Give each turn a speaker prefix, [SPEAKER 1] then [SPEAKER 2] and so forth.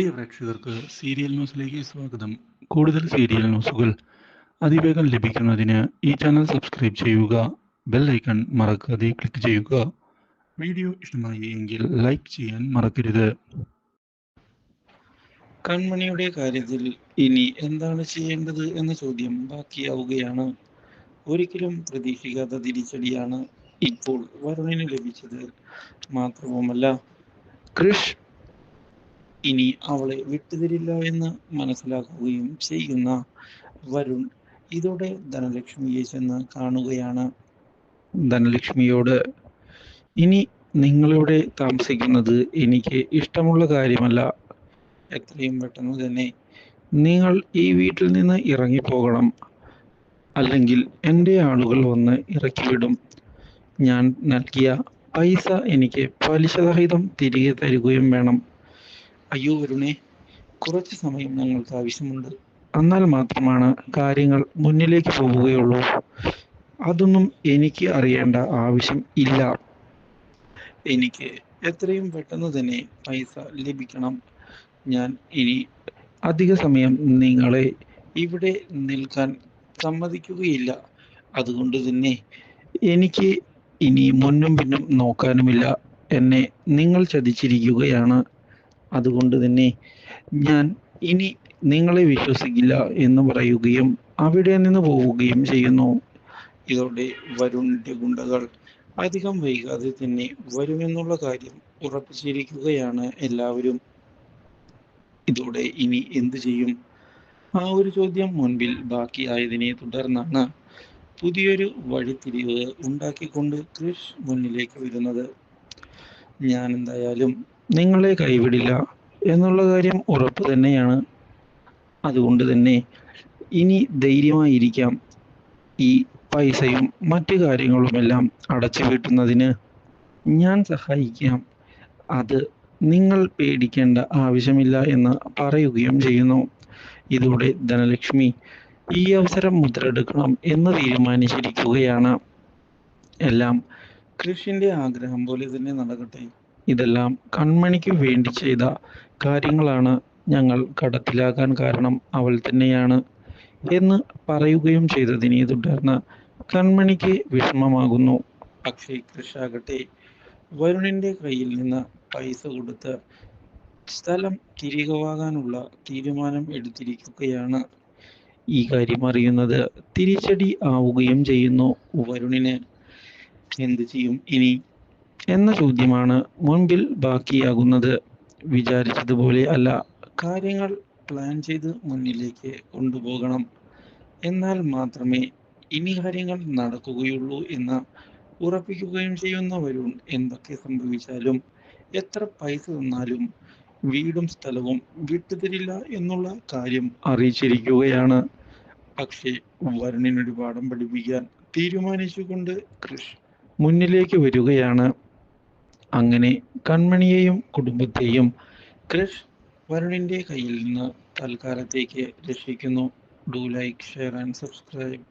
[SPEAKER 1] പ്രിയ പ്രേക്ഷകർക്ക് സീരിയൽ ന്യൂസിലേക്ക് സ്വാഗതം. കൂടുതൽ സീരിയൽ ന്യൂസുകൾ അതിവേഗം ലഭിക്കുന്നതിന് ഈ ചാനൽ സബ്സ്ക്രൈബ് ചെയ്യുക ബെൽ ഐക്കൺ മറക്കാതെ ക്ലിക്ക് ചെയ്യുക. വീഡിയോ ഇഷ്ടമായി എങ്കിൽ ലൈക്ക് ചെയ്യാൻ മറക്കരുത്. കൺമണിയുടെ കാര്യത്തിൽ ഇനി എന്താണ് ചെയ്യേണ്ടത് എന്ന ചോദ്യം ബാക്കിയാവുകയാണ്. ഒരിക്കലും പ്രതീക്ഷിക്കാത്ത തിരിച്ചടിയാണ് ഇപ്പോൾ വരുണിന് ലഭിച്ചത്. മാത്രവുമല്ല ക്രിഷ് ഇനി അവളെ വിട്ടുതരില്ല എന്ന് മനസ്സിലാക്കുകയും ചെയ്യുന്ന വരുൺ ഇതോടെ ധനലക്ഷ്മിയെ ചെന്ന് കാണുകയാണ്. ധനലക്ഷ്മിയോട് ഇനി നിങ്ങളിവിടെ താമസിക്കുന്നത് എനിക്ക് ഇഷ്ടമുള്ള കാര്യമല്ല. എത്രയും പെട്ടെന്ന് തന്നെ നിങ്ങൾ ഈ വീട്ടിൽ നിന്ന് ഇറങ്ങിപ്പോകണം. അല്ലെങ്കിൽ എന്റെ ആളുകൾ വന്ന് ഇറക്കിവിടും. ഞാൻ നൽകിയ പൈസ എനിക്ക് പലിശ സഹിതം തിരികെ തരികയും വേണം. അയ്യോ വരുണേ കുറച്ച് സമയം ഞങ്ങൾക്ക് ആവശ്യമുണ്ട്. എന്നാൽ മാത്രമാണ് കാര്യങ്ങൾ മുന്നിലേക്ക് പോവുകയുള്ളൂ. അതൊന്നും എനിക്ക് അറിയേണ്ട ആവശ്യം ഇല്ല. എനിക്ക് എത്രയും പെട്ടെന്ന് തന്നെ പൈസ ലഭിക്കണം. ഞാൻ ഇനി അധിക സമയം നിങ്ങളെ ഇവിടെ നിൽക്കാൻ സമ്മതിക്കുകയില്ല. അതുകൊണ്ട് തന്നെ എനിക്ക് ഇനി മുന്നും പിന്നും നോക്കാനുമില്ല. എന്നെ നിങ്ങൾ ചതിച്ചിരിക്കുകയാണ്. അതുകൊണ്ട് തന്നെ ഞാൻ ഇനി നിങ്ങളെ വിശ്വസിക്കില്ല എന്ന് പറയുകയും അവിടെ നിന്ന് പോവുകയും ചെയ്യുന്നു. ഇതോടെ വരുണിന്റെ ഗുണ്ടകൾ അധികം വൈകാതെ തന്നെ വരുമെന്നുള്ള കാര്യം ഉറപ്പിച്ചിരിക്കുകയാണ് എല്ലാവരും. ഇതോടെ ഇനി എന്തു ചെയ്യും? ആ ഒരു ചോദ്യം മുൻപിൽ ബാക്കിയായതിനെ തുടർന്നാണ് പുതിയൊരു വഴിത്തിരിവ് ഉണ്ടാക്കിക്കൊണ്ട് കൃഷ് മുന്നിലേക്ക് വരുന്നത്. ഞാൻ എന്തായാലും നിങ്ങളെ കൈവിടില്ല എന്നുള്ള കാര്യം ഉറപ്പ് തന്നെയാണ്. അതുകൊണ്ട് തന്നെ ഇനി ധൈര്യമായിരിക്കാം ഈ പൈസയും മറ്റു കാര്യങ്ങളുമെല്ലാം അടച്ചു വീട്ടുന്നതിന്. ഞാൻ സഹായിക്കാം. അത് നിങ്ങൾ പേടിക്കേണ്ട ആവശ്യമില്ല എന്ന് പറയുകയും ചെയ്യുന്നു. ഇതോടെ ധനലക്ഷ്മി ഈ അവസരം മുതലെടുക്കണം എന്ന് തീരുമാനിച്ചിരിക്കുകയാണ്. എല്ലാം കൃഷിന്റെ ആഗ്രഹം പോലെ തന്നെ നടക്കട്ടെ. ഇതെല്ലാം കൺമണിക്ക് വേണ്ടി ചെയ്ത കാര്യങ്ങളാണ് ഞങ്ങൾ കടത്തിലാകാൻ കാരണം അവൾ തന്നെയാണ് എന്ന് പറയുകയും ചെയ്തതിനെ തുടർന്ന് കൺമണിക്ക് വിഷമമാകുന്നു. പക്ഷേ കൃഷാകട്ടെ വരുണിന്റെ കയ്യിൽ നിന്ന് പൈസ കൊടുത്ത് സ്ഥലം തിരികെ വാങ്ങാനുള്ള തീരുമാനം എടുത്തിരിക്കുകയാണ്. ഈ കാര്യം അറിയുന്നത് തിരിച്ചടി ആവുകയും ചെയ്യുന്നു വരുണിന്. എന്ത് ചെയ്യും ഇനി? എന്ന ചോദ്യമാണ് മുൻപിൽ ബാക്കിയാകുന്നത്. വിചാരിച്ചതുപോലെ അല്ല. കാര്യങ്ങൾ പ്ലാൻ ചെയ്ത് മുന്നിലേക്ക് കൊണ്ടുപോകണം. എന്നാൽ മാത്രമേ ഇനി കാര്യങ്ങൾ നടക്കുകയുള്ളൂ എന്ന് ഉറപ്പിക്കുകയും ചെയ്യുന്ന വരുൺ എന്തൊക്കെ സംഭവിച്ചാലും എത്ര പൈസ തന്നാലും വീടും സ്ഥലവും വിട്ടുതരില്ല എന്നുള്ള കാര്യം അറിയിച്ചിരിക്കുകയാണ്. പക്ഷേ വരുണിനൊരു പാഠം പഠിപ്പിക്കാൻ തീരുമാനിച്ചുകൊണ്ട് കൃഷ് മുന്നിലേക്ക് വരികയാണ്. അങ്ങനെ കൺമണിയെയും കുടുംബത്തെയും ക്രിഷ് വരുണിന്റെ കയ്യിൽ നിന്ന് തൽക്കാലത്തേക്ക് രക്ഷിക്കുന്നു. Do like share and subscribe